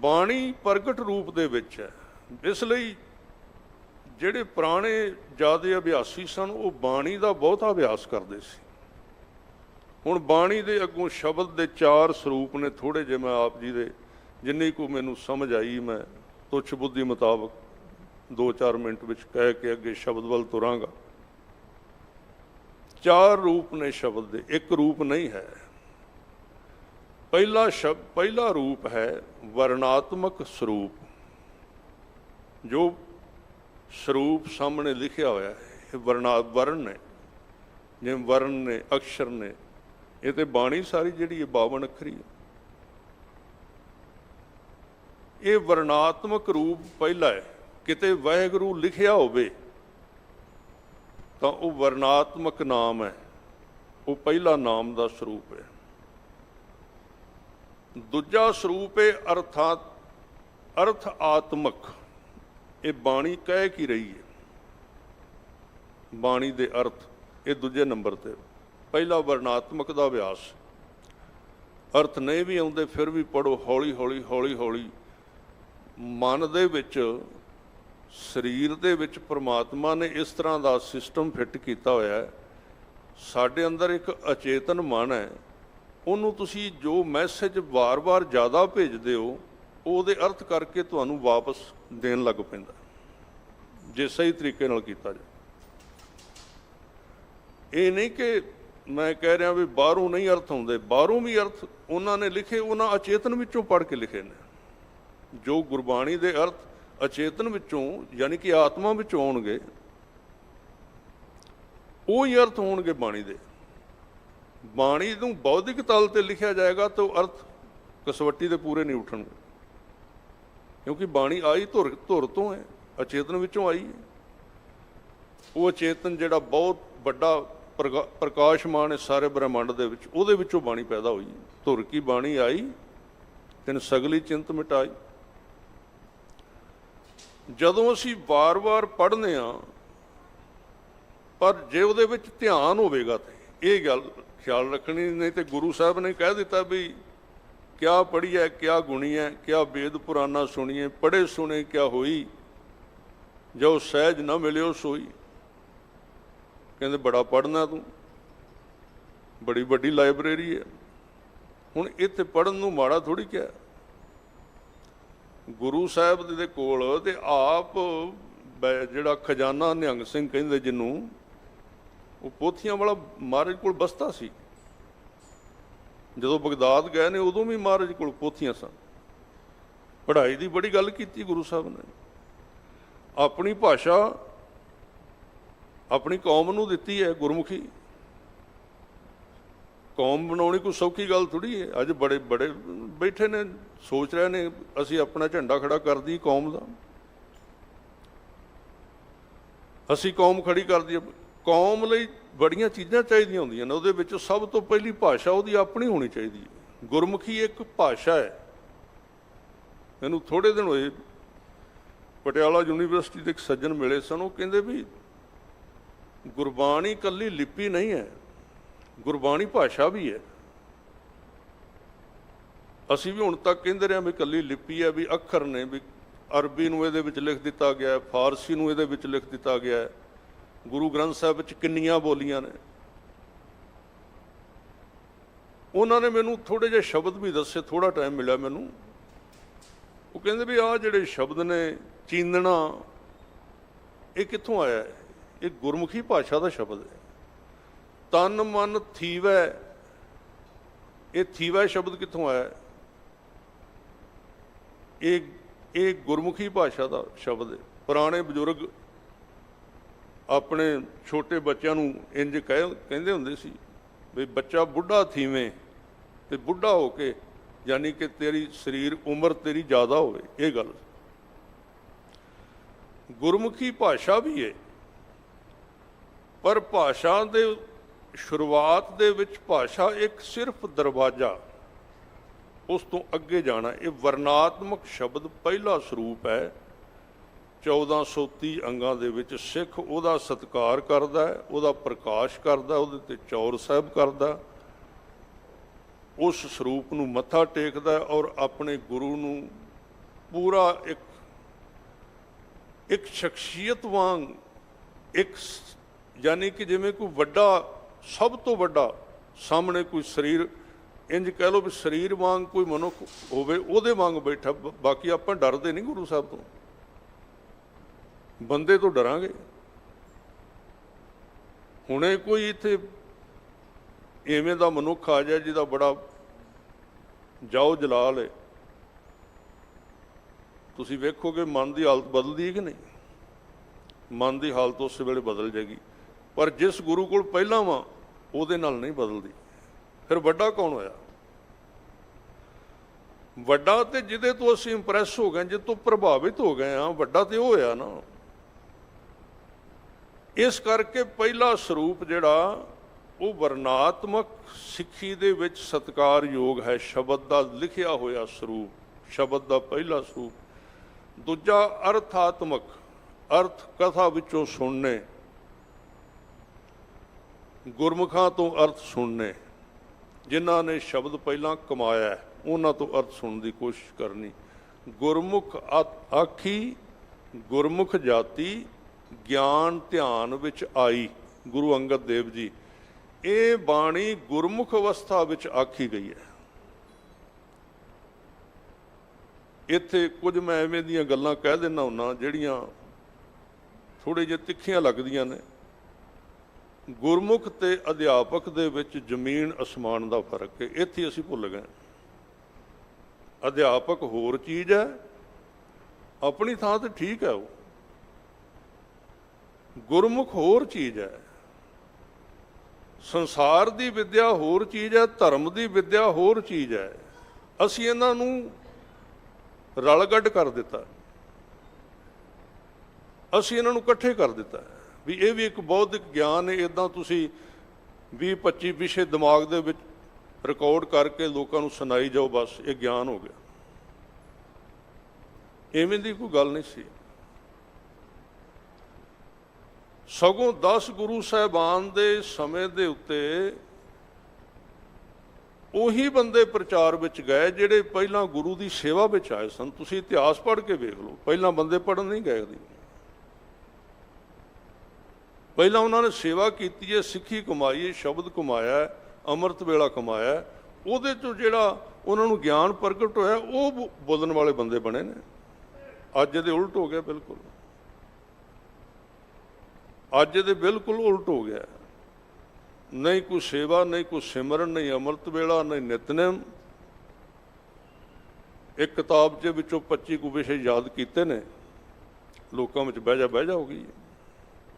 ਬਾਣੀ ਪ੍ਰਗਟ ਰੂਪ ਦੇ ਵਿੱਚ ਹੈ। ਇਸ ਲਈ ਜਿਹੜੇ ਪੁਰਾਣੇ ਜਿਆਦੇ ਅਭਿਆਸੀ ਸਨ, ਉਹ ਬਾਣੀ ਦਾ ਬਹੁਤਾ ਅਭਿਆਸ ਕਰਦੇ ਸੀ। ਹੁਣ ਬਾਣੀ ਦੇ ਅੱਗੋਂ ਸ਼ਬਦ ਦੇ ਚਾਰ ਸਰੂਪ ਨੇ ਥੋੜੇ ਜਿਹੇ, ਮੈਂ ਆਪ ਜੀ ਦੇ ਜਿੰਨੀ ਕੋ ਮੈਨੂੰ ਸਮਝ ਆਈ, ਮੈਂ ਤੁੱਛ ਬੁੱਧੀ ਮੁਤਾਬਕ 2-4 ਮਿੰਟ ਵਿੱਚ ਕਹਿ ਕੇ ਅੱਗੇ ਸ਼ਬਦ ਵੱਲ ਤੁਰਾਂਗਾ। ਚਾਰ ਰੂਪ ਨੇ ਸ਼ਬਦ ਦੇ, ਇੱਕ ਰੂਪ ਨਹੀਂ ਹੈ। ਪਹਿਲਾ ਸ਼ਬਦ ਪਹਿਲਾ ਰੂਪ ਹੈ ਵਰਣਾਤਮਕ ਸਰੂਪ। ਜੋ ਸਰੂਪ ਸਾਹਮਣੇ ਲਿਖਿਆ ਹੋਇਆ ਹੈ, ਇਹ ਵਰਣਾ, ਵਰਣ ਨੇ ਜਿਵੇਂ ਵਰਣ ਨੇ, ਅਕਸ਼ਰ ਨੇ, ਇਹ ਤੇ ਬਾਣੀ ਸਾਰੀ ਜਿਹੜੀ ਹੈ 52 ਅੱਖਰੀ ਹੈ। ਇਹ ਵਰਣਾਤਮਕ ਰੂਪ ਪਹਿਲਾ ਹੈ। ਕਿਤੇ ਵਾਹਿਗੁਰੂ ਲਿਖਿਆ ਹੋਵੇ, ਤਾਂ ਉਹ ਵਰਣਾਤਮਕ ਨਾਮ ਹੈ। ਉਹ ਪਹਿਲਾ ਨਾਮ ਦਾ ਸਰੂਪ ਹੈ। ਦੂਜਾ ਸਰੂਪ ਹੈ ਅਰਥਾਤ, ਅਰਥ ਆਤਮਕ। ਇਹ ਬਾਣੀ ਕਹਿ ਕੀ ਰਹੀ ਹੈ ਬਾਣੀ ਦੇ ਅਰਥ, ਇਹ ਦੂਜੇ ਨੰਬਰ ਤੇ। ਪਹਿਲਾ ਵਰਣਾਤਮਕ ਦਾ ਅਭਿਆਸ। ਅਰਥ ਨਹੀਂ ਵੀ ਆਉਂਦੇ, ਫਿਰ ਵੀ ਪੜੋ ਹੌਲੀ ਹੌਲੀ ਹੌਲੀ ਹੌਲੀ। ਮਨ ਦੇ ਵਿੱਚ, ਸਰੀਰ ਦੇ ਵਿੱਚ ਪ੍ਰਮਾਤਮਾ ਨੇ ਇਸ ਤਰ੍ਹਾਂ ਦਾ ਸਿਸਟਮ ਫਿੱਟ ਕੀਤਾ ਹੋਇਆ ਹੈ। ਸਾਡੇ ਅੰਦਰ ਇੱਕ ਅਚੇਤਨ ਮਨ ਹੈ। ਉਹਨੂੰ ਤੁਸੀਂ ਜੋ ਮੈਸੇਜ ਵਾਰ-ਵਾਰ ਜ਼ਿਆਦਾ ਭੇਜਦੇ ਹੋ, ਉਹਦੇ ਅਰਥ ਕਰਕੇ ਤੁਹਾਨੂੰ ਵਾਪਸ ਦੇਣ ਲੱਗ ਪੈਂਦਾ। ਜੇ ਸਹੀ ਤਰੀਕੇ ਨਾਲ ਕੀਤਾ ਜਾਵੇ ਇਹ ਨਹੀਂ ਕਿ ਮੈਂ ਕਹਿ ਰਿਹਾ ਵੀ ਬਾਹਰੋਂ ਨਹੀਂ ਅਰਥ ਆਉਂਦੇ। ਬਾਹਰੋਂ ਵੀ ਅਰਥ ਉਹਨਾਂ ਨੇ ਲਿਖੇ, ਉਹਨਾਂ ਅਚੇਤਨ ਵਿੱਚੋਂ ਪੜ੍ਹ ਕੇ ਲਿਖੇ ਨੇ। ਜੋ ਗੁਰਬਾਣੀ ਦੇ ਅਰਥ ਅਚੇਤਨ ਵਿੱਚੋਂ, ਯਾਨੀ ਕਿ ਆਤਮਾ ਵਿੱਚੋਂ ਆਉਣਗੇ, ਉਹ ਹੀ ਅਰਥ ਹੋਣਗੇ ਬਾਣੀ ਦੇ। ਬਾਣੀ ਨੂੰ ਬੌਧਿਕ ਤਲ ਤੇ ਲਿਖਿਆ ਜਾਏਗਾ ਤਾਂ ਉਹ ਅਰਥ ਕਸਵੱਟੀ ਦੇ ਪੂਰੇ ਨਹੀਂ ਉਠਣਗੇ। ਕਿਉਂਕਿ ਬਾਣੀ ਆਈ ਧੁਰ ਧੁਰ ਤੋਂ ਹੈ, ਅਚੇਤਨ ਵਿੱਚੋਂ ਆਈ ਹੈ। ਉਹ ਅਚੇਤਨ ਜਿਹੜਾ ਬਹੁਤ ਵੱਡਾ ਪ੍ਰਗਾ- ਪ੍ਰਕਾਸ਼ਮਾਨ ਹੈ ਸਾਰੇ ਬ੍ਰਹਿਮੰਡ ਦੇ ਵਿੱਚ, ਉਹਦੇ ਵਿੱਚੋਂ ਬਾਣੀ ਪੈਦਾ ਹੋਈ ਧੁਰ ਕੀ ਬਾਣੀ ਆਈ, ਤਿਨ ਸਗਲੀ ਚਿੰਤ ਮਿਟਾਈ। ਜਦੋਂ ਅਸੀਂ ਵਾਰ-ਵਾਰ ਪੜ੍ਹਨੇ ਆ, ਪਰ ਜੇ ਉਹਦੇ ਵਿੱਚ ਧਿਆਨ ਹੋਵੇਗਾ ਤੇ, ਇਹ ਗੱਲ ਖਿਆਲ ਰੱਖਣੀ, ਨਹੀਂ ਤੇ ਗੁਰੂ ਸਾਹਿਬ ਨੇ ਕਹਿ ਦਿੱਤਾ ਵੀ ਕਿਆ ਪੜੀਐ ਕਿਆ ਗੁਣੀਐ, ਕਿਆ ਵੇਦ ਪੁਰਾਣਾ ਸੁਣੀਏ ਪੜੇ ਸੁਣੇ ਕਿਆ ਹੋਈ, ਜੋ ਸਹਿਜ ਨਾ ਮਿਲਿਓ ਸੋਈ। ਕਹਿੰਦੇ, ਬੜਾ ਪੜਨਾ ਤੂੰ, ਬੜੀ ਵੱਡੀ ਲਾਇਬ੍ਰੇਰੀ ਹੈ ਹੁਣ ਇੱਥੇ ਪੜਨ ਨੂੰ ਮਾੜਾ ਥੋੜੀ ਕਿਹਾ। ਗੁਰੂ ਸਾਹਿਬ ਦੇ ਕੋਲ ਤੇ ਆਪ ਜਿਹੜਾ ਖਜ਼ਾਨਾ ਨਿਹੰਗ ਸਿੰਘ ਕਹਿੰਦੇ ਜਿਹਨੂੰ ਉਹ ਪੋਥੀਆਂ ਵਾਲਾ ਮਹਾਰਾਜ ਕੋਲ ਬਸਤਾ ਸੀ। ਜਦੋਂ ਬਗਦਾਦ ਗਏ ਨੇ, ਉਦੋਂ ਵੀ ਮਹਾਰਾਜ ਕੋਲ ਪੋਥੀਆਂ ਸਨ। ਪੜ੍ਹਾਈ ਦੀ ਬੜੀ ਗੱਲ ਕੀਤੀ ਗੁਰੂ ਸਾਹਿਬ ਨੇ। ਆਪਣੀ ਭਾਸ਼ਾ ਆਪਣੀ ਕੌਮ ਨੂੰ ਦਿੱਤੀ ਹੈ ਗੁਰਮੁਖੀ। ਕੌਮ ਬਣਾਉਣੀ ਕੋਈ ਸੌਖੀ ਗੱਲ ਥੋੜੀ ਹੈ। ਅੱਜ ਬੜੇ ਬੜੇ ਬੈਠੇ ਨੇ, ਸੋਚ ਰਹੇ ਨੇ, ਅਸੀਂ ਆਪਣਾ ਝੰਡਾ ਖੜਾ ਕਰਦੀ ਕੌਮ ਦਾ। ਅਸੀਂ ਕੌਮ ਖੜੀ ਕਰਦੀ ਕੌਮ ਲਈ ਬੜੀਆਂ ਚੀਜ਼ਾਂ ਚਾਹੀਦੀਆਂ ਹੁੰਦੀਆਂ ਨੇ, ਉਹਦੇ ਵਿੱਚ ਸਭ ਤੋਂ ਪਹਿਲੀ ਭਾਸ਼ਾ ਉਹਦੀ ਆਪਣੀ ਹੋਣੀ ਚਾਹੀਦੀ ਹੈ। ਗੁਰਮੁਖੀ ਇੱਕ ਭਾਸ਼ਾ ਹੈ। ਮੈਨੂੰ ਥੋੜੇ ਦਿਨ ਹੋਏ ਪਟਿਆਲਾ ਯੂਨੀਵਰਸਿਟੀ ਦੇ ਇੱਕ ਸੱਜਣ ਮਿਲੇ ਸਨ, ਉਹ ਕਹਿੰਦੇ ਵੀ ਗੁਰਬਾਣੀ ਕੱਲੀ ਲਿਪੀ ਨਹੀਂ ਹੈ, ਗੁਰਬਾਣੀ ਭਾਸ਼ਾ ਵੀ ਹੈ। ਅਸੀਂ ਵੀ ਹੁਣ ਤੱਕ ਕਹਿੰਦੇ ਰਹੇ ਵੀ ਕੱਲੀ ਲਿਪੀ ਹੈ, ਵੀ ਅੱਖਰ ਨੇ, ਵੀ ਅਰਬੀ ਨੂੰ ਇਹਦੇ ਵਿੱਚ ਲਿਖ ਦਿੱਤਾ ਗਿਆ ਹੈ, ਫਾਰਸੀ ਨੂੰ ਇਹਦੇ ਵਿੱਚ ਲਿਖ ਦਿੱਤਾ ਗਿਆ ਹੈ। ਗੁਰੂ ਗ੍ਰੰਥ ਸਾਹਿਬ ਵਿੱਚ ਕਿੰਨੀਆਂ ਬੋਲੀਆਂ ਨੇ। ਉਹਨਾਂ ਨੇ ਮੈਨੂੰ ਥੋੜੇ ਜਿਹੇ ਸ਼ਬਦ ਵੀ ਦੱਸੇ ਥੋੜਾ ਟਾਈਮ ਮਿਲਿਆ ਮੈਨੂੰ। ਉਹ ਕਹਿੰਦੇ ਵੀ ਆਹ ਜਿਹੜੇ ਸ਼ਬਦ ਨੇ ਚੀਨਣਾ ਇਹ ਕਿੱਥੋਂ ਆਇਆ? ਹੈ ਇਹ ਗੁਰਮੁਖੀ ਭਾਸ਼ਾ ਦਾ ਸ਼ਬਦ ਹੈ। ਤਨ ਮਨ ਥੀਵੈ, ਇਹ ਥੀਵੈ ਸ਼ਬਦ ਕਿੱਥੋਂ ਆਇਆ? ਇਹ ਇਹ ਗੁਰਮੁਖੀ ਭਾਸ਼ਾ ਦਾ ਸ਼ਬਦ ਹੈ। ਪੁਰਾਣੇ ਬਜ਼ੁਰਗ ਆਪਣੇ ਛੋਟੇ ਬੱਚਿਆਂ ਨੂੰ ਇੰਜ ਕਹਿ, ਕਹਿੰਦੇ ਹੁੰਦੇ ਸੀ ਵੀ ਬੱਚਾ ਬੁੱਢਾ ਥੀਵੇਂ ਤੇ ਬੁੱਢਾ ਹੋ ਕੇ ਯਾਨੀ ਕਿ ਤੇਰੀ ਸਰੀਰ, ਉਮਰ ਤੇਰੀ ਜ਼ਿਆਦਾ ਹੋਵੇ, ਇਹ ਗੱਲ। ਗੁਰਮੁਖੀ ਭਾਸ਼ਾ ਵੀ ਹੈ ਪਰ ਭਾਸ਼ਾ ਦੇ ਸ਼ੁਰੂਆਤ ਦੇ ਵਿੱਚ ਭਾਸ਼ਾ ਇੱਕ ਸਿਰਫ ਦਰਵਾਜ਼ਾ, ਉਸ ਤੋਂ ਅੱਗੇ ਜਾਣਾ, ਇਹ ਵਰਣਾਤਮਕ ਸ਼ਬਦ ਪਹਿਲਾ ਸਰੂਪ ਹੈ। 1430 ਅੰਗਾਂ ਦੇ ਵਿੱਚ ਸਿੱਖ ਉਹਦਾ ਸਤਿਕਾਰ ਕਰਦਾ ਹੈ, ਉਹਦਾ ਪ੍ਰਕਾਸ਼ ਕਰਦਾ ਉਹਦੇ ਤੇ ਚੌਰ ਸਾਹਿਬ ਕਰਦਾ ਉਸ ਸਰੂਪ ਨੂੰ ਮੱਥਾ ਟੇਕਦਾ ਔਰ ਆਪਣੇ ਗੁਰੂ ਨੂੰ ਪੂਰਾ ਇੱਕ ਇੱਕ ਸ਼ਖਸੀਅਤ ਵਾਂਗ, ਇੱਕ ਯਾਨੀ ਕਿ ਜਿਵੇਂ ਕੋਈ ਵੱਡਾ, ਸਭ ਤੋਂ ਵੱਡਾ ਸਾਹਮਣੇ ਕੋਈ ਸਰੀਰ ਇੰਜ ਕਹਿ ਲਓ ਵੀ ਸਰੀਰ ਵਾਂਗ ਕੋਈ ਮਨੁੱਖ ਹੋਵੇ, ਉਹਦੇ ਵਾਂਗ ਬੈਠਾ ਬਾਕੀ ਆਪਾਂ ਡਰਦੇ ਨਹੀਂ ਗੁਰੂ ਸਾਹਿਬ ਤੋਂ। ਬੰਦੇ ਤੋਂ ਡਰਾਂਗੇ। ਹੁਣੇ ਕੋਈ ਇੱਥੇ ਐਵੇਂ ਦਾ ਮਨੁੱਖ ਆ ਜਾਏ ਜਿਹਦਾ ਬੜਾ ਜਾਓ ਜਲਾਲ ਹੈ ਤੁਸੀਂ ਵੇਖੋਗੇ ਮਨ ਦੀ ਹਾਲਤ ਬਦਲਦੀ ਹੈ ਕਿ ਨਹੀਂ? ਮਨ ਦੀ ਹਾਲਤ ਉਸ ਵੇਲੇ ਬਦਲ ਜਾਏਗੀ। ਪਰ ਜਿਸ ਗੁਰੂ ਕੋਲ ਪਹਿਲਾਂ ਵਾਂ, ਉਹਦੇ ਨਾਲ ਨਹੀਂ ਬਦਲਦੀ। ਫਿਰ ਵੱਡਾ ਕੌਣ ਹੋਇਆ? ਵੱਡਾ ਤੇ ਜਿਹਦੇ ਤੋਂ ਅਸੀਂ ਇੰਪ੍ਰੈਸ ਹੋ ਗਏ ਜਿਹਦੇ ਤੋਂ ਪ੍ਰਭਾਵਿਤ ਹੋ ਗਏ ਆ ਵੱਡਾ ਤੇ ਉਹ ਹੋਇਆ ਨਾ। ਇਸ ਕਰਕੇ ਪਹਿਲਾ ਸਰੂਪ ਜਿਹੜਾ, ਉਹ ਵਰਨਾਤਮਕ ਸਿੱਖੀ ਦੇ ਵਿੱਚ ਸਤਕਾਰਯੋਗ ਹੈ। ਸ਼ਬਦ ਦਾ ਲਿਖਿਆ ਹੋਇਆ ਸਰੂਪ, ਸ਼ਬਦ ਦਾ ਪਹਿਲਾ ਸਰੂਪ। ਦੂਜਾ, ਅਰਥਾਤਮਕ, ਅਰਥ ਕਥਾ ਵਿੱਚੋਂ ਸੁਣਨੇ। ਗੁਰਮੁਖਾਂ ਤੋਂ ਅਰਥ ਸੁਣਨੇ। ਜਿਨ੍ਹਾਂ ਨੇ ਸ਼ਬਦ ਪਹਿਲਾਂ ਕਮਾਇਆ ਉਹਨਾਂ ਤੋਂ ਅਰਥ ਸੁਣਨ ਦੀ ਕੋਸ਼ਿਸ਼ ਕਰਨੀ। ਗੁਰਮੁਖ ਆਖੀ, ਗੁਰਮੁਖ ਜਾਤੀ ਗਿਆਨ ਧਿਆਨ ਵਿੱਚ ਆਈ ਗੁਰੂ ਅੰਗਦ ਦੇਵ ਜੀ, ਇਹ ਬਾਣੀ ਗੁਰਮੁਖ ਅਵਸਥਾ ਵਿੱਚ ਆਖੀ ਗਈ ਹੈ। ਇੱਥੇ ਕੁਝ ਮੈਂ ਐਵੇਂ ਦੀਆਂ ਗੱਲਾਂ ਕਹਿ ਦਿੰਦਾ ਹੁੰਨਾ, ਜਿਹੜੀਆਂ ਥੋੜੇ ਜਿਹਾ ਤਿੱਖੀਆਂ ਲੱਗਦੀਆਂ ਨੇ। ਗੁਰਮੁਖ ਤੇ ਅਧਿਆਪਕ ਦੇ ਵਿੱਚ ਜ਼ਮੀਨ ਅਸਮਾਨ ਦਾ ਫ਼ਰਕ ਹੈ, ਇੱਥੇ ਅਸੀਂ ਭੁੱਲ ਗਏ ਅਧਿਆਪਕ ਹੋਰ ਚੀਜ਼ ਹੈ, ਆਪਣੀ ਥਾਂ ਤੇ ਠੀਕ ਹੈ ਉਹ। ਗੁਰਮੁਖ ਹੋਰ ਚੀਜ਼ ਹੈ। ਸੰਸਾਰ ਦੀ ਵਿੱਦਿਆ ਹੋਰ ਚੀਜ਼ ਹੈ, ਧਰਮ ਦੀ ਵਿੱਦਿਆ ਹੋਰ ਚੀਜ਼ ਹੈ। ਅਸੀਂ ਇਹਨਾਂ ਨੂੰ ਰਲਗੱਡ ਕਰ ਦਿੱਤਾ। ਅਸੀਂ ਇਹਨਾਂ ਨੂੰ ਇਕੱਠੇ ਕਰ ਦਿੱਤਾ। ਵੀ ਇਹ ਵੀ ਇੱਕ ਬੌਧਿਕ ਗਿਆਨ ਹੈ ਇਦਾਂ ਤੁਸੀਂ 20 25 ਵਿਸ਼ੇ ਦਿਮਾਗ ਦੇ ਵਿੱਚ ਰਿਕਾਰਡ ਕਰਕੇ ਲੋਕਾਂ ਨੂੰ ਸੁਣਾਈ ਜਾਓ, ਬਸ ਇਹ ਗਿਆਨ ਹੋ ਗਿਆ। ਐਵੇਂ ਦੀ ਕੋਈ ਗੱਲ ਨਹੀਂ ਸੀ। ਸਗੋਂ 10 ਗੁਰੂ ਸਾਹਿਬਾਨ ਦੇ ਸਮੇਂ ਦੇ ਉੱਤੇ ਉਹੀ ਬੰਦੇ ਪ੍ਰਚਾਰ ਵਿੱਚ ਗਏ ਜਿਹੜੇ ਪਹਿਲਾਂ ਗੁਰੂ ਦੀ ਸੇਵਾ ਵਿੱਚ ਆਏ ਸਨ। ਤੁਸੀਂ ਇਤਿਹਾਸ ਪੜ੍ਹ ਕੇ ਵੇਖ ਲਓ। ਪਹਿਲਾਂ ਬੰਦੇ ਪੜਨ ਨਹੀਂ ਗਏ ਕਦੀ। ਪਹਿਲਾਂ ਉਹਨਾਂ ਨੇ ਸੇਵਾ ਕੀਤੀ ਹੈ, ਸਿੱਖੀ ਕਮਾਈ ਹੈ, ਸ਼ਬਦ ਕਮਾਇਆ ਅੰਮ੍ਰਿਤ ਵੇਲਾ ਕਮਾਇਆ ਉਹਦੇ ਤੋਂ ਜਿਹੜਾ ਉਹਨਾਂ ਨੂੰ ਗਿਆਨ ਪ੍ਰਗਟ ਹੋਇਆ, ਉਹ ਬੋ- ਬੋਲਣ ਵਾਲੇ ਬੰਦੇ ਬਣੇ ਨੇ। ਅੱਜ ਇਹਦੇ ਉਲਟ ਹੋ ਗਿਆ ਬਿਲਕੁਲ। ਅੱਜ ਇਹਦੇ ਬਿਲਕੁਲ ਉਲਟ ਹੋ ਗਿਆ। ਨਹੀਂ ਕੋਈ ਸੇਵਾ, ਨਹੀਂ ਕੋਈ ਸਿਮਰਨ, ਨਹੀਂ ਅੰਮ੍ਰਿਤ ਵੇਲਾ, ਨਹੀਂ ਨਿਤਨੇਮ। ਇੱਕ ਕਿਤਾਬ ਦੇ ਵਿੱਚੋਂ 25 ਕੁ ਵਿਸ਼ੇ ਯਾਦ ਕੀਤੇ ਨੇ। ਲੋਕਾਂ ਵਿੱਚ ਬਹਿ ਜਾ ਬਹਿ ਜਾ ਹੋ ਗਈ